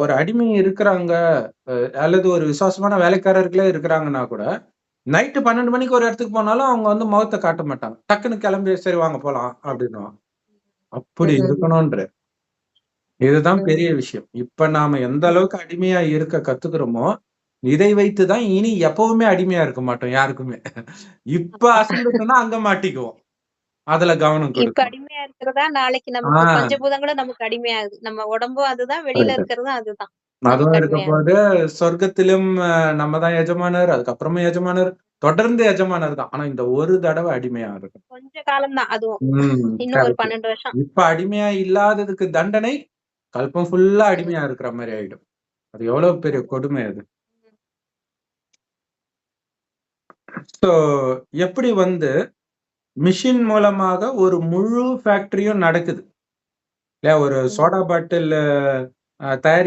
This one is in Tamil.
ஒரு அடிமை இருக்கிறாங்க. அல்லது ஒரு விசுவாசமான வேலைக்காரர்களே இருக்கிறாங்கன்னா கூட, நைட்டு 12 மணிக்கு ஒரு இடத்துக்கு போனாலும் அவங்க வந்து முகத்த காட்ட மாட்டாங்க. டக்குனு கிளம்பி "சரி வாங்க போலாம்" அப்படின்னுவான். அப்படி ம்ஹ்ம். இருக்கணும்ன்றேன். இதுதான். பெரிய விஷயம். இப்ப நாம எந்த அளவுக்கு அடிமையா இருக்க கத்துக்கிறோமோ, இதை வைத்து தான் இனி எப்பவுமே அடிமையா இருக்க மாட்டோம் யாருக்குமே. இப்ப அசந்துட்டோம்னா அங்க மாட்டிக்குவோம். அதுல கவனம் இப்ப. அடிமையா இருக்கிறதா, நாளைக்கு. நமக்கு பஞ்சபூதங்களும் நமக்கு அடிமையாகுது. நம்ம உடம்பும் அதுதான், வெளியில. இருக்கிறதும் அதுதான். அதுவும் நமக்கு இருக்க அடிமையாகுது. போது, சொர்க்கத்திலும் நம்ம தான் எஜமானர், அதுக்கப்புறமும் எஜமானர், தொடர்ந்து எஜமானர் தான். ஆனா இந்த ஒரு தடவ அடிமையா இருக்கணும். கொஞ்ச காலம் தான் அதுவும். இன்னும் ஒரு. 12 வருஷம். இப்ப அடிமையா இல்லாததுக்கு தண்டனை, கல்பம் ஃபுல்லா. அடிமையா இருக்கிற மாரி ஆயிடும். அது எவ்வளவு பெரிய. கொடுமை அது. ஸோ எப்படி வந்து மிஷின் மூலமாக ஒரு முழு ஃபேக்டரியும் நடக்குது. இல்லையா? ஒரு. சோடா பாட்டில் அ தயாரிக்க